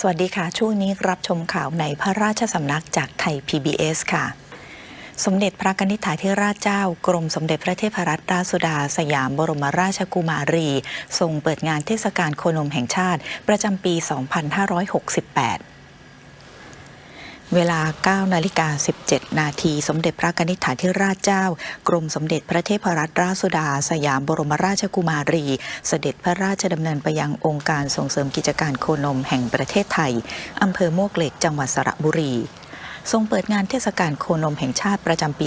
สวัสดีค่ะ ช่วงนี้รับชมข่าวในพระราชสำนักจากไทย PBS ค่ะ สมเด็จพระนิธิถาธิราชเจ้า กรมสมเด็จพระเทพรัตนราชสุดา สยามบรมราชกุมารี ทรงเปิดงานเทศกาลโคนมแห่งชาติ ประจำปี 2568 เวลา 9 นาฬิกา 17 นาที สมเด็จพระนิษฐาธิราชเจ้า กรมสมเด็จพระเทพรัตนราชสุดา สยามบรมราชกุมารี เสด็จพระราชดำเนินไปยังองค์การส่งเสริมกิจการโคนมแห่งประเทศไทย อำเภอมวกเหล็ก จังหวัดสระบุรี ทรงเปิดงานเทศกาลโคนมแห่งชาติประจำปี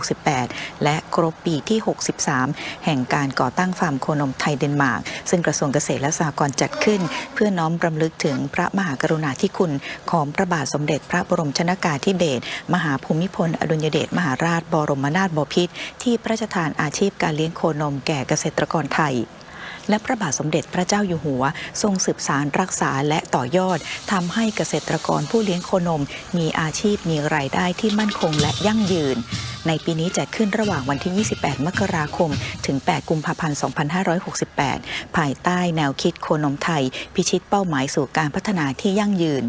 2568 และครบปีที่ 63 แห่งการก่อตั้งฟาร์มโคนมไทยเดนมาร์ก ซึ่งกระทรวงเกษตรและสหกรณ์จัดขึ้น เพื่อน้อมรำลึกถึงพระมหากรุณาธิคุณ ของพระบาทสมเด็จพระบรมชนากาธิเบศรมหาภูมิพล อดุลยเดชมหาราช บรมนาถบพิตรที่พระราชทานอาชีพการเลี้ยงโคนมแก่เกษตรกรไทย และพระบาทสมเด็จพระเจ้าอยู่หัว ทรงสืบสารรักษาและต่อยอดทำให้เกษตรกรผู้เลี้ยงโคนม มีอาชีพมีรายได้ที่มั่นคงและยั่งยืน ในปีนี้จะขึ้นระหว่างวันที่ 28 มกราคม ถึง 8 กุมภาพันธ์ 2568 ภายใต้แนวคิดโคนมไทย พิชิตเป้าหมายสู่การพัฒนาที่ยั่งยืน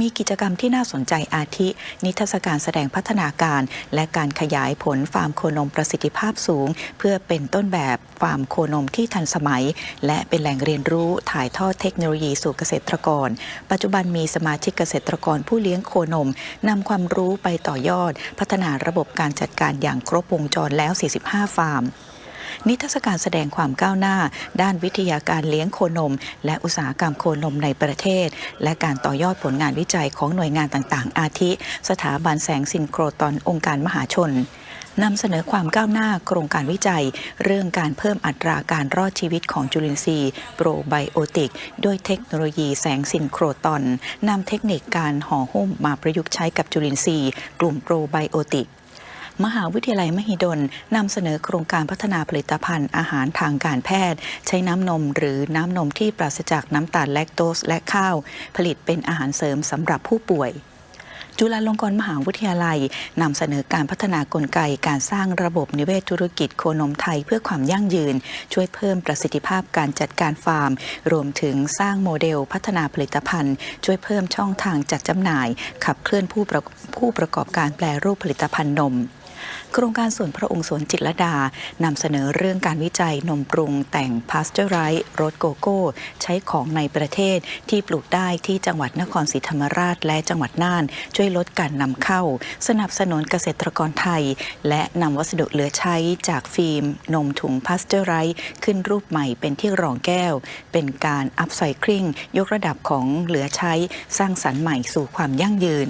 มีกิจกรรมที่น่าสนใจอาทิ นิทรรศการแสดงพัฒนาการ และการขยายผลฟาร์มโคนมประสิทธิภาพสูง เพื่อเป็นต้นแบบฟาร์มโคนมที่ทันสมัย และเป็นแหล่งเรียนรู้ถ่ายทอดเทคโนโลยีสู่เกษตรกร ปัจจุบันมีสมาชิกเกษตรกรผู้เลี้ยงโคนมนำความรู้ไปต่อยอด พัฒนาระบบการจัดการอย่างครบวงจรแล้ว 45 ฟาร์ม นิทรรศการแสดงความก้าวหน้า ด้านวิทยาการเลี้ยงโคนม และอุตสาหกรรมโคนมในประเทศ และการต่อยอดผลงานวิจัยของหน่วยงานต่างๆ อาทิ สถาบันแสงซินโครตอนองค์การมหาชนนำเสนอความก้าวหน้าโครงการวิจัย เรื่องการเพิ่มอัตราการรอดชีวิตของจุลินทรีย์โปรไบโอติกด้วยเทคโนโลยีแสงซินโครตอนนำเทคนิคการห่อหุ้มมาประยุกต์ใช้กับจุลินทรีย์กลุ่มโปรไบโอติก มหาวิทยาลัยมหิดลนำเสนอโครงการพัฒนาผลิตภัณฑ์อาหารทางการแพทย์ ใช้น้ำนมหรือน้ำนมที่ปราศจากน้ำตาลแลคโตสและข้าว ผลิตเป็นอาหารเสริมสำหรับผู้ป่วยจุฬาลงกรณ์มหาวิทยาลัยนำเสนอการพัฒนากลไกการสร้างระบบนิเวศธุรกิจโคนมไทยเพื่อความยั่งยืน ช่วยเพิ่มประสิทธิภาพการจัดการฟาร์ม รวมถึงสร้างโมเดลพัฒนาผลิตภัณฑ์ ช่วยเพิ่มช่องทางจัดจำหน่าย ขับเคลื่อนผู้ประผู้ประกอบการแปรรูปผลิตภัณฑ์นม โครงการส่วนพระองค์สวนจิตรดานำเสนอเรื่องการวิจัยนมปรุงแต่งพาสเจอร์ไรส์รสโกโก้ ใช้ของในประเทศที่ปลูกได้ที่จังหวัดนครศรีธรรมราช และจังหวัดน่าน ช่วยลดการนำเข้า สนับสนุนเกษตรกรไทย และนำวัสดุเหลือใช้จากฟิล์ม นมถุงพาสเจอร์ไรส์ขึ้นรูปใหม่เป็นที่รองแก้ว เป็นการอัพไซคลิงยกระดับของเหลือใช้สร้างสรรค์ใหม่สู่ความยั่งยืน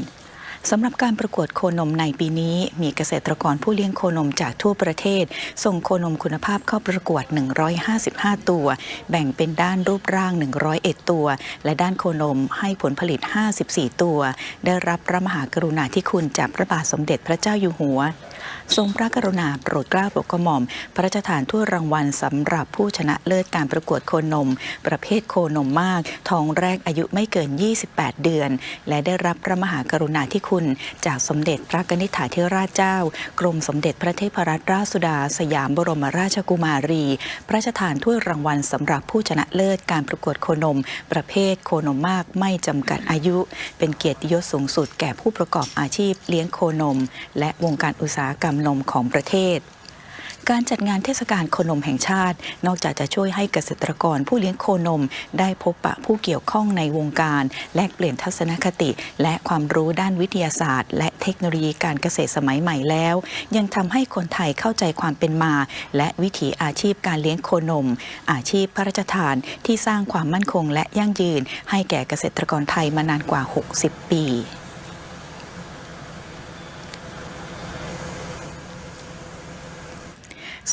สำหรับการประกวดโคนมในปีนี้ มีเกษตรกรผู้เลี้ยงโคนมจากทั่วประเทศ ส่งโคนมคุณภาพเข้าประกวด 155 ตัว แบ่งเป็นด้านรูปร่าง 101 ตัว และด้านโคนมให้ผลผลิต 54 ตัว ได้รับพระมหากรุณาธิคุณจากพระบาทสมเด็จพระเจ้าอยู่หัว ทรงพระกรุณาโปรดเกล้าโปรดกระหม่อม พระราชทานถ้วยรางวัลสำหรับผู้ชนะเลิศการประกวดโคนม ประเภทโคนมมากทองแรกอายุไม่เกิน 28 เดือน และได้รับพระมหากรุณาธิคุณ จากสมเด็จพระกนิษฐาธิราชเจ้า กรมสมเด็จพระเทพรัตนราชสุดา สยามบรมราชกุมารี พระราชทานถ้วยรางวัลสำหรับผู้ชนะเลิศการประกวดโคนม ประเภทโคนมมากไม่จำกัดอายุ เป็นเกียรติยศสูงสุดแก่ผู้ประกอบอาชีพเลี้ยงโคนม และวงการอุตสาหกรรมนมของประเทศ การจัดงานเทศกาลโคนมแห่งชาติ นอกจากจะช่วยให้เกษตรกรผู้เลี้ยงโคนม ได้พบปะผู้เกี่ยวข้องในวงการ แลกเปลี่ยนทัศนคติ และความรู้ด้านวิทยาศาสตร์ และเทคโนโลยีการเกษตรสมัยใหม่แล้ว ยังทำให้คนไทยเข้าใจความเป็นมา และวิถีอาชีพการเลี้ยงโคนม อาชีพพระราชทานที่สร้างความมั่นคงและยั่งยืน ให้แก่เกษตรกรไทยมานานกว่า 60 ปี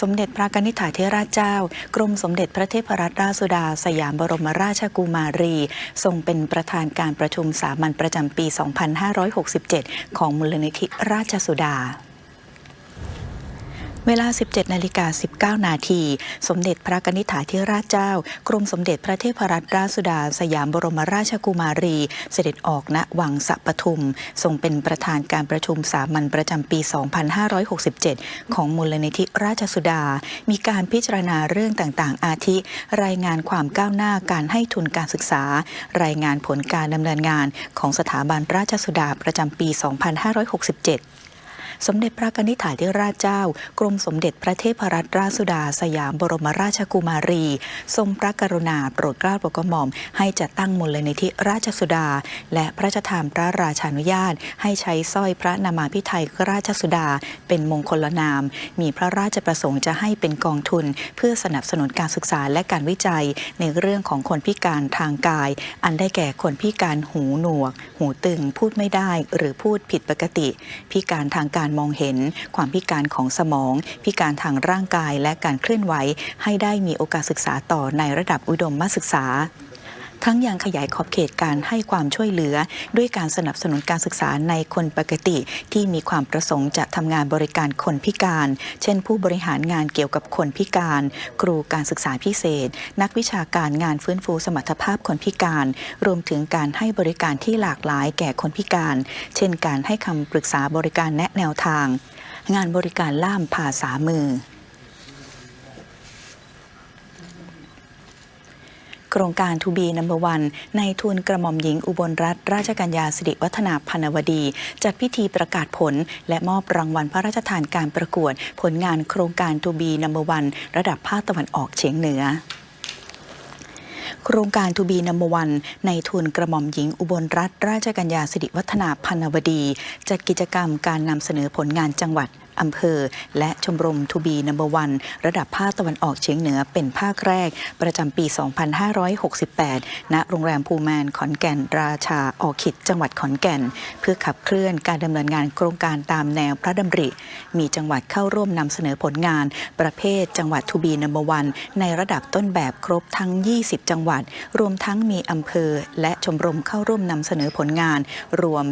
สมเด็จพระกนิษฐาธิราชเจ้า กรมสมเด็จพระเทพรัตนราชสุดา สยามบรมราชกุมารี ทรงเป็นประธานการประชุมสามัญประจำปี 2567 ของมูลนิธิราชสุดา เวลา 17 นาฬิกา 19 นาที สมเด็จพระนิธิถาธิราชเจ้า กรมสมเด็จพระเทพรัตนราชสุดา สยามบรมราชกุมารี เสด็จออกณวังสะปทุม ทรงเป็นประธานการประชุมสามัญประจำปี 2567 ของมูลนิธิราชสุดา มีการพิจารณาเรื่องต่างๆ อาทิ รายงานความก้าวหน้าการให้ทุนการศึกษา รายงานผลการดำเนินงานของสถาบันราชสุดาประจำปี 2567 สมเด็จพระนิธิถาธิราชเจ้า กรมสมเด็จพระเทพรัตนราชสุดา สยามบรมราชกุมารี ทรงพระกรุณาโปรดเกล้าโปรดกระหม่อม ให้จัดตั้งมูลนิธิราชสุดา และพระราชทานพระราชานุญาต ให้ใช้สร้อยพระนามาพิไทยราชสุดา เป็นมงคลนาม มีพระราชประสงค์จะให้เป็นกองทุน เพื่อสนับสนุนการศึกษาและการวิจัย ในเรื่องของคนพิการทางกาย อันได้แก่คนพิการหูหนวก หูตึงพูดไม่ได้หรือพูดผิดปกติ พิการทางการมองเห็น ความพิการของสมอง พิการทางร่างกายและการเคลื่อนไหว ให้ได้มีโอกาสศึกษาต่อในระดับอุดมศึกษา ทั้งยังขยายขอบเขตการให้ความช่วยเหลือ ด้วยการสนับสนุนการศึกษาในคนปกติ ที่มีความประสงค์จะทำงานบริการคนพิการ เช่น ผู้บริหารงานเกี่ยวกับคนพิการ ครูการศึกษาพิเศษ นักวิชาการงานฟื้นฟูสมรรถภาพคนพิการ รวมถึงการให้บริการที่หลากหลายแก่คนพิการ เช่น การให้คำปรึกษาบริการแนะแนวทาง งานบริการล่ามภาษามือ โครงการทูบีนัมเบอร์วันในทุนกระหม่อมหญิงอุบลรัตนราชกัญญาสิริวัฒนาพันวดี จัดพิธีประกาศผล และมอบรางวัลพระราชทานการประกวด ผลงานโครงการทูบีนัมเบอร์วันระดับภาคตะวันออกเฉียงเหนือโครงการทูบีนัมเบอร์วันในทุนกระหม่อมหญิงอุบลรัตนราชกัญญาสิริวัฒนาพันวดี จัดกิจกรรมการนำเสนอผลงานจังหวัด อำเภอ และชมรมทูบีนัมเบอร์วันระดับภาคตะวันออกเฉียงเหนือเป็นภาคแรก ประจำปี 2568 ณ โรงแรมภูแมนขอนแก่น ราชาออคิดจังหวัดขอนแก่น เพื่อขับเคลื่อนการดำเนินงานโครงการตามแนวพระดำริ มีจังหวัดเข้าร่วมนำเสนอผลงาน ประเภทจังหวัดทูบีนัมเบอร์วันในระดับต้นแบบครบทั้ง 20 จังหวัด รวมทั้งมีอำเภอ และชมรมเข้าร่วมนำเสนอผลงาน รวม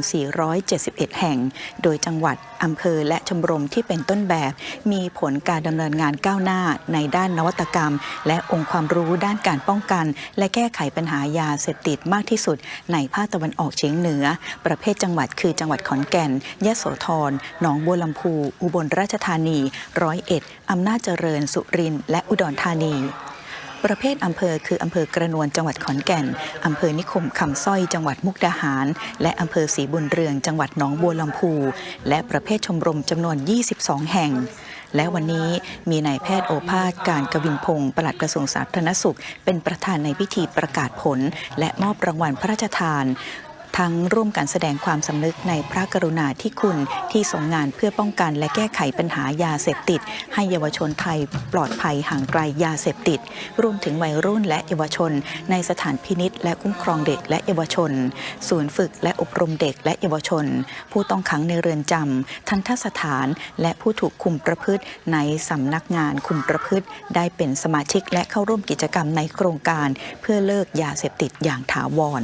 471 แห่ง โดยจังหวัดอำเภอและชมรมที่เป็นต้นแบบ มีผลการดำเนินงานก้าวหน้าในด้านนวัตกรรม และองค์ความรู้ด้านการป้องกัน และแก้ไขปัญหายาเสพติดมากที่สุด ในภาคตะวันออกเฉียงเหนือ ประเภทจังหวัดคือจังหวัดขอนแก่นยะโสธรหนองบัวลำพู อุบลราชธานี ร้อยเอ็ดอำนาจเจริญ สุรินทร์และอุดรธานี ประเภทอำเภอคืออำเภอกระนวนจังหวัดขอนแก่นอำเภอนิคมคำสร้อยจังหวัดมุกดาหาร และอำเภอศรีบุญเรืองจังหวัดหนองบัวลำพู และประเภทชมรมจำนวน 22 แห่งและวันนี้มีนายแพทย์โอภาสการกวินพงศ์ปลัดกระทรวงสาธารณสุข เป็นประธานในพิธีประกาศผล และมอบรางวัลพระราชทาน ทั้งร่วมกันแสดงความสำนึกในพระกรุณาธิคุณที่ทรงงานเพื่อป้องกันและแก้ไขปัญหายาเสพติด ให้เยาวชนไทยปลอดภัยห่างไกลยาเสพติด รวมถึงวัยรุ่นและเยาวชน ในสถานพินิษและคุ้มครองเด็กและเยาวชน ศูนย์ฝึกและอบรมเด็กและเยาวชน ผู้ต้องขังในเรือนจำทันทสถาน และผู้ถูกคุมประพฤติในสำนักงานคุมประพฤติ ได้เป็นสมาชิกและเข้าร่วมกิจกรรมในโครงการ เพื่อเลิกยาเสพติดอย่างถาวร